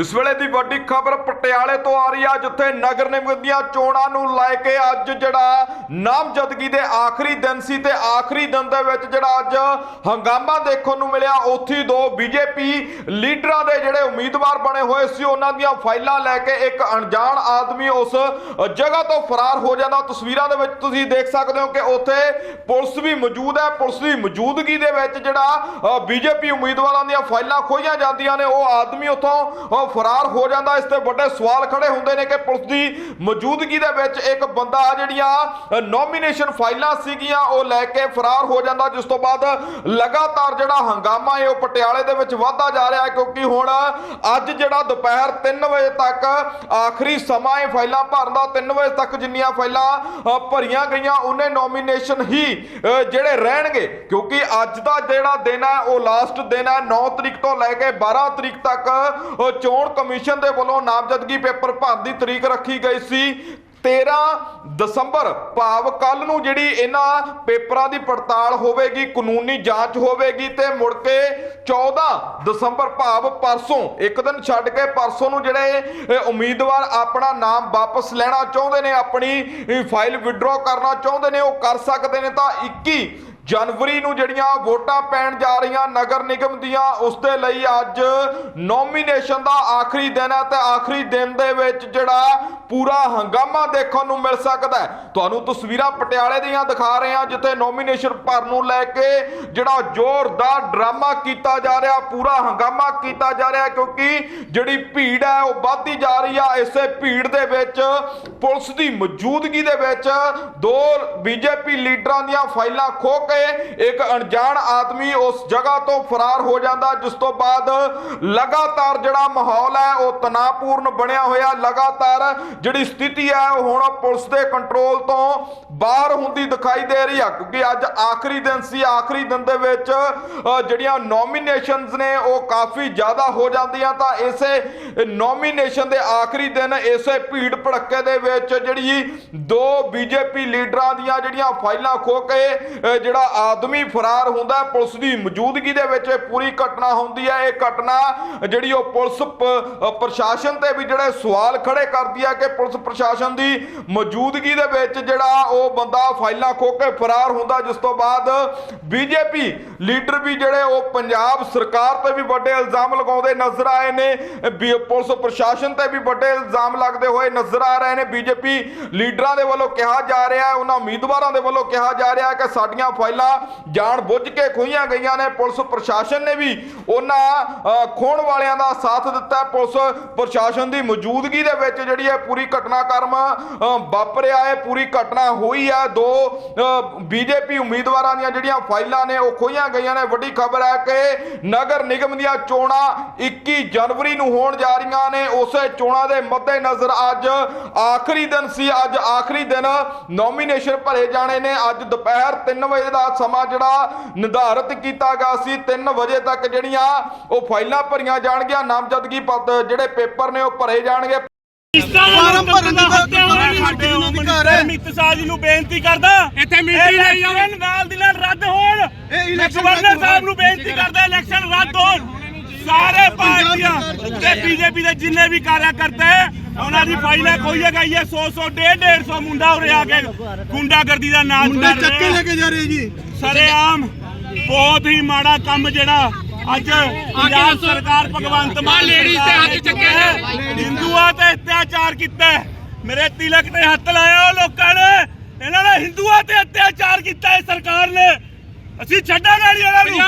ਇਸ ਵੇਲੇ ਦੀ ਵੱਡੀ ਖਬਰ ਪਟਿਆਲੇ ਤੋਂ ਆ ਰਹੀ ਆ, ਜਿੱਥੇ ਨਗਰ ਨਿਗਮ ਦੀਆਂ ਚੋਣਾਂ ਨੂੰ ਲੈ ਕੇ ਅੱਜ ਜਿਹੜਾ ਨਾਮਜ਼ਦਗੀ ਦੇ ਆਖਰੀ ਦਿਨ ਸੀ ਤੇ ਆਖਰੀ ਦਿਨ ਦੇ ਵਿੱਚ ਜਿਹੜਾ ਅੱਜ ਹੰਗਾਮਾ ਦੇਖਣ ਨੂੰ ਮਿਲਿਆ, ਉੱਥੇ ਹੀ ਦੋ ਬੀਜੇਪੀ ਲੀਡਰਾਂ ਦੇ ਜਿਹੜੇ ਉਮੀਦਵਾਰ ਬਣੇ ਹੋਏ ਸੀ, ਉਹਨਾਂ ਦੀਆਂ ਫਾਈਲਾਂ ਲੈ ਕੇ ਇੱਕ ਅਣਜਾਣ ਆਦਮੀ ਉਸ ਜਗ੍ਹਾ ਤੋਂ ਫਰਾਰ ਹੋ ਜਾਂਦਾ। ਤਸਵੀਰਾਂ ਦੇ ਵਿੱਚ ਤੁਸੀਂ ਦੇਖ ਸਕਦੇ ਹੋ ਕਿ ਉੱਥੇ ਪੁਲਿਸ ਵੀ ਮੌਜੂਦ ਹੈ। ਪੁਲਿਸ ਦੀ ਮੌਜੂਦਗੀ ਦੇ ਵਿੱਚ ਜਿਹੜਾ ਬੀਜੇਪੀ ਉਮੀਦਵਾਰਾਂ ਦੀਆਂ ਫਾਈਲਾਂ ਖੋਈਆਂ ਜਾਂਦੀਆਂ ਨੇ। ਉਹ ਆਦਮੀ ਉੱਥੋਂ ਫਰਾਰ ਹੋ ਜਾਂਦਾ। ਇਸ ਤੇ ਵੱਡੇ ਸਵਾਲ ਖੜੇ ਹੁੰਦੇ ਨੇ ਕਿ ਪੁਲਿਸ ਦੀ ਮੌਜੂਦਗੀ ਦੇ ਵਿੱਚ ਇੱਕ ਬੰਦਾ ਜਿਹੜੀਆਂ ਨੋਮੀਨੇਸ਼ਨ ਫਾਈਲਾਂ ਸੀਗੀਆਂ, ਉਹ ਲੈ ਕੇ ਫਰਾਰ ਹੋ ਜਾਂਦਾ। ਜਿਸ ਤੋਂ ਬਾਅਦ ਲਗਾਤਾਰ ਜਿਹੜਾ ਹੰਗਾਮਾ ਹੈ, ਉਹ ਪਟਿਆਲੇ ਦੇ ਵਿੱਚ ਵਧਦਾ ਜਾ ਰਿਹਾ ਕਿਉਂਕਿ ਹੁਣ ਅੱਜ ਜਿਹੜਾ ਦੁਪਹਿਰ 3 ਵਜੇ ਤੱਕ ਆਖਰੀ ਸਮਾਂ ਹੈ ਫਾਈਲਾਂ ਭਰਨ ਦਾ 3 ਵਜੇ ਤੱਕ ਜਿੰਨੀਆਂ ਫਾਈਲਾਂ ਭਰੀਆਂ ਗਈਆਂ, ਉਹਨੇ ਨੋਮੀਨੇਸ਼ਨ ਹੀ ਜਿਹੜੇ ਰਹਿਣਗੇ। ਕਿਉਂਕਿ ਅੱਜ ਦਾ ਜਿਹੜਾ ਦਿਨ ਹੈ, ਉਹ ਲਾਸਟ ਦਿਨ ਹੈ 9 ਤਰੀਕ ਤੋਂ ਲੈ ਕੇ 12 ਤਰੀਕ ਤੱਕ ਚੋਣ ਚੋਣ ਕਮਿਸ਼ਨ ਦੇ ਵੱਲੋਂ ਨਾਮਜ਼ਦਗੀ ਪੇਪਰ ਭਰਨ ਦੀ ਤਰੀਕ ਰੱਖੀ ਗਈ ਸੀ। 13 ਦਸੰਬਰ, ਭਾਵ ਕੱਲ ਨੂੰ ਜਿਹੜੀ ਇਹਨਾਂ ਪੇਪਰਾਂ ਦੀ ਪੜਤਾਲ ਹੋਵੇਗੀ, ਕਾਨੂੰਨੀ ਜਾਂਚ ਹੋਵੇਗੀ ਤੇ ਮੁੜ ਕੇ 14 ਦਸੰਬਰ, ਭਾਵ ਪਰਸੋਂ, ਇੱਕ ਦਿਨ ਛੱਡ ਕੇ ਪਰਸੋਂ ਨੂੰ ਜਿਹੜੇ ਉਮੀਦਵਾਰ ਆਪਣਾ ਨਾਮ ਵਾਪਸ ਲੈਣਾ ਚਾਹੁੰਦੇ ਨੇ, ਆਪਣੀ ਫਾਈਲ ਵਿਡਰਾਅ ਕਰਨਾ ਚਾਹੁੰਦੇ ਨੇ, ਉਹ ਕਰ ਸਕਦੇ ਨੇ ਤਾਂ 21 ਜਨਵਰੀ ਨੂੰ ਜਿਹੜੀਆਂ ਵੋਟਾਂ ਪੈਣ ਜਾ ਰਹੀਆਂ ਨਗਰ ਨਿਗਮ ਦੀਆਂ, ਉਸ ਦੇ ਲਈ ਅੱਜ ਨੋਮੀਨੇਸ਼ਨ ਦਾ ਆਖਰੀ ਦਿਨ ਹੈ ਤੇ ਆਖਰੀ ਦਿਨ ਦੇ ਵਿੱਚ ਜਿਹੜਾ ਪੂਰਾ ਹੰਗਾਮਾ ਦੇਖਣ ਨੂੰ ਮਿਲ ਸਕਦਾ ਹੈ। ਤੁਹਾਨੂੰ ਤਸਵੀਰਾਂ ਪਟਿਆਲੇ ਦੀਆਂ ਦਿਖਾ ਰਹੇ ਹਾਂ, ਜਿੱਥੇ ਨੋਮੀਨੇਸ਼ਨ ਭਰਨ ਨੂੰ ਲੈ ਕੇ ਜਿਹੜਾ ਜ਼ੋਰਦਾਰ ਡਰਾਮਾ ਕੀਤਾ ਜਾ ਰਿਹਾ, ਪੂਰਾ ਹੰਗਾਮਾ ਕੀਤਾ ਜਾ ਰਿਹਾ, ਕਿਉਂਕਿ ਜਿਹੜੀ ਭੀੜ ਹੈ ਉਹ ਵੱਧਦੀ ਜਾ ਰਹੀ ਆ। ਇਸੇ ਭੀੜ ਦੇ ਵਿੱਚ ਪੁਲਿਸ ਦੀ ਮੌਜੂਦਗੀ ਦੇ ਵਿੱਚ ਦੋ ਬੀਜੇਪੀ ਲੀਡਰਾਂ ਦੀਆਂ ਫਾਈਲਾਂ ਖੋ ਕੇ ਇੱਕ ਅਣਜਾਣ ਆਦਮੀ ਉਸ ਜਗ੍ਹਾ ਤੋਂ ਫਰਾਰ ਹੋ ਜਾਂਦਾ, ਜਿਸ ਤੋਂ ਬਾਅਦ ਲਗਾਤਾਰ ਜਿਹੜਾ ਮਾਹੌਲ ਹੈ, ਉਹ ਤਣਾਅਪੂਰਨ ਬਣਿਆ ਹੋਇਆ। ਲਗਾਤਾਰ ਜਿਹੜੀ ਸਥਿਤੀ ਹੈ, ਉਹ ਹੁਣ ਪੁਲਿਸ ਦੇ ਕੰਟਰੋਲ ਤੋਂ ਬਾਹਰ ਹੁੰਦੀ ਦਿਖਾਈ ਦੇ ਰਹੀ ਆ, ਕਿਉਂਕਿ ਅੱਜ ਆਖਰੀ ਦਿਨ ਸੀ। ਆਖਰੀ ਦਿਨ ਦੇ ਵਿੱਚ ਜਿਹੜੀਆਂ ਨੋਮੀਨੇਸ਼ਨਸ ਨੇ, ਉਹ ਕਾਫੀ ਜ਼ਿਆਦਾ ਹੋ ਜਾਂਦੀਆਂ। ਤਾਂ ਇਸੇ ਨੋਮੀਨੇਸ਼ਨ ਦੇ ਆਖਰੀ ਦਿਨ, ਇਸੇ ਭੀੜ ਭੜੱਕੇ ਦੇ ਵਿੱਚ ਜਿਹੜੀ ਦੋ ਬੀਜੇਪੀ ਲੀਡਰਾਂ ਦੀਆਂ ਜਿਹੜੀਆਂ ਫਾਈਲਾਂ ਖੋ ਕੇ ਜਿਹੜਾ ਆਦਮੀ ਫਰਾਰ ਹੁੰਦਾ ਪੁਲਿਸ ਦੀ ਮੌਜੂਦਗੀ ਦੇ ਵਿੱਚ ਇਹ ਪੂਰੀ ਘਟਨਾ ਹੁੰਦੀ ਹੈ। ਇਹ ਘਟਨਾ ਜਿਹੜੀ ਉਹ ਪੁਲਿਸ ਪ੍ਰਸ਼ਾਸਨ ਤੇ ਵੀ ਜਿਹੜੇ ਸਵਾਲ ਖੜੇ ਕਰਦੀ ਹੈ ਕਿ ਪੁਲਿਸ ਪ੍ਰਸ਼ਾਸਨ ਦੀ ਮੌਜੂਦਗੀ ਦੇ ਵਿੱਚ ਜਿਹੜਾ ਉਹ ਬੰਦਾ ਫਾਈਲਾਂ ਖੋ ਕੇ ਫਰਾਰ ਹੁੰਦਾ, ਜਿਸ ਤੋਂ ਬਾਅਦ ਬੀਜੇਪੀ ਲੀਡਰ ਵੀ ਜਿਹੜੇ ਉਹ ਪੰਜਾਬ ਸਰਕਾਰ ਤੇ ਵੀ ਵੱਡੇ ਇਲਜ਼ਾਮ ਲਗਾਉਂਦੇ ਨਜ਼ਰ ਆਏ ਨੇ। ਬੀ- ਪੁਲਿਸ ਪ੍ਰਸ਼ਾਸਨ ਤੇ ਵੀ ਵੱਡੇ ਇਲਜ਼ਾਮ ਲੱਗਦੇ ਹੋਏ ਨਜ਼ਰ ਆ ਰਹੇ ਨੇ। ਬੀਜੇਪੀ ਲੀਡਰਾਂ ਦੇ ਵੱਲੋਂ ਕਿਹਾ ਜਾ ਰਿਹਾ ਹੈ, ਉਹਨਾਂ ਉਮੀਦਵਾਰਾਂ ਦੇ ਵੱਲੋਂ ਕਿਹਾ ਜਾ ਰਿਹਾ ਹੈ ਕਿ ਸਾਡੀਆਂ ਫਾਈਲਾਂ ਜਾਣ ਬੁੱਝ ਕੇ ਖੋਈਆਂ ਗਈਆਂ ਨੇ। ਪੁਲਿਸ ਪ੍ਰਸ਼ਾਸਨ ਨੇ ਵੀ ਉਹਨਾਂ ਖੋਣ ਵਾਲਿਆਂ ਦਾ ਸਾਥ ਦਿੱਤਾ। ਪੁਲਿਸ ਪ੍ਰਸ਼ਾਸਨ ਦੀ ਮੌਜੂਦਗੀ ਦੇ ਵਿੱਚ ਜਿਹੜੀ ਹੈ ਪੂਰੀ ਘਟਨਾਕ੍ਰਮ ਵਾਪਰਿਆ ਹੈ, ਪੂਰੀ ਘਟਨਾ ਹੋਈ ਹੈ ਦੋ ਬੀਜੇਪੀ ਉਮੀਦਵਾਰਾਂ ਦੀਆਂ ਜਿਹੜੀਆਂ ਫਾਈਲਾਂ ਨੇ, ਉਹ ਖੋਈਆਂ ਗਈਆਂ ਨੇ। ਵੱਡੀ ਖਬਰ ਹੈ ਕਿ ਨਗਰ ਨਿਗਮ ਦੀਆਂ ਚੋਣਾਂ 21 ਜਨਵਰੀ ਨੂੰ ਹੋਣ ਜਾ ਰਹੀਆਂ ਨੇ। ਉਸੇ ਚੋਣਾਂ ਦੇ ਮੱਦੇਨਜ਼ਰ ਅੱਜ ਆਖਰੀ ਦਿਨ ਸੀ। ਅੱਜ ਆਖਰੀ ਦਿਨ ਨੋਮੀਨੇਸ਼ਨ ਭਰੇ ਜਾਣੇ ਨੇ। ਅੱਜ ਦੁਪਹਿਰ 3 ਵਜੇ ਦਾ ਸਮਾਂ ਜਿਹੜਾ ਨਿਰਧਾਰਿਤ ਕੀਤਾ ਗਿਆ ਸੀ 3 ਵਜੇ ਤੱਕ ਜਿਹੜੀਆਂ ਉਹ ਫਾਈਲਾਂ ਭਰੀਆਂ ਜਾਣਗੀਆਂ ਨਾਮਜ਼ਦਗੀ ਪੱਤ ਜਿਹੜੇ ਪੇਪਰ ਨੇ ਉਹ ਭਰੇ ਜਾਣਗੇ। ਫਾਰਮ ਭਰਨ ਦੀ ਸਾਡੇ ਅਧਿਕਾਰ ਹੈ। ਅਮਿਤ ਸ਼ਾਹ ਜੀ ਨੂੰ ਬੇਨਤੀ ਕਰਦਾ ਇੱਥੇ ਮਿਲਟਰੀ ਲਈ। ਇਲੈਕਸ਼ਨ ਨਾਲ ਦੀ ਨਾਲ ਰੱਦ ਹੋਣ। ਇਹ ਇਲੈਕਸ਼ਨ ਸਾਹਿਬ ਨੂੰ ਬੇਨਤੀ ਕਰਦਾ ਇਲੈਕਸ਼ਨ ਰੱਦ ਹੋਣ। ਸਾਰੇ ਪਾਰਟੀਆਂ ਤੇ ਬੀਜੇਪੀ ਦੇ ਜਿੰਨੇ ਵੀ ਕਾਰਿਆਕਰਤਾ ਉਹਨਾਂ ਦੀ ਫਾਈਲਾਂ ਖੋਈਆਂ ਗਈਆਂ 100 100 150 150 ਮੁੰਡਾ ਉਰੇ ਆ ਕੇ ਗੁੰਡਾਗਰਦੀ ਦਾ ਨਾਚ ਮੁੰਡੇ ਕਰ ਚੱਕੇ ਲੈ ਕੇ ਜਾ ਰਹੇ ਜੀ। ਸਰੇਆਮ ਬਹੁਤ ਹੀ ਮਾੜਾ ਕੰਮ ਜਿਹੜਾ ਅੱਜ ਪੰਜਾਬ ਸਰਕਾਰ ਭਗਵੰਤ ਮਾਨ ladies ਤੇ ਹੱਥ ਚੱਕੇ ਹੈ। ਹਿੰਦੂਆਂ ਤੇ ਅਤਿਆਚਾਰ ਕੀਤਾ। ਮੇਰੇ ਤਿਲਕ ਤੇ ਹੱਥ ਲਾਇਆ ਉਹ ਲੋਕਾਂ ਨੇ। ਇਹਨਾਂ ਨੇ ਹਿੰਦੂਆਂ ਤੇ ਅਤਿਆਚਾਰ ਕੀਤਾ ਹੈ ਸਰਕਾਰ ਨੇ। ਅਸੀਂ ਛੱਡਾਂਗੇ ਨਹੀਂ ਇਹਨਾਂ ਨੂੰ।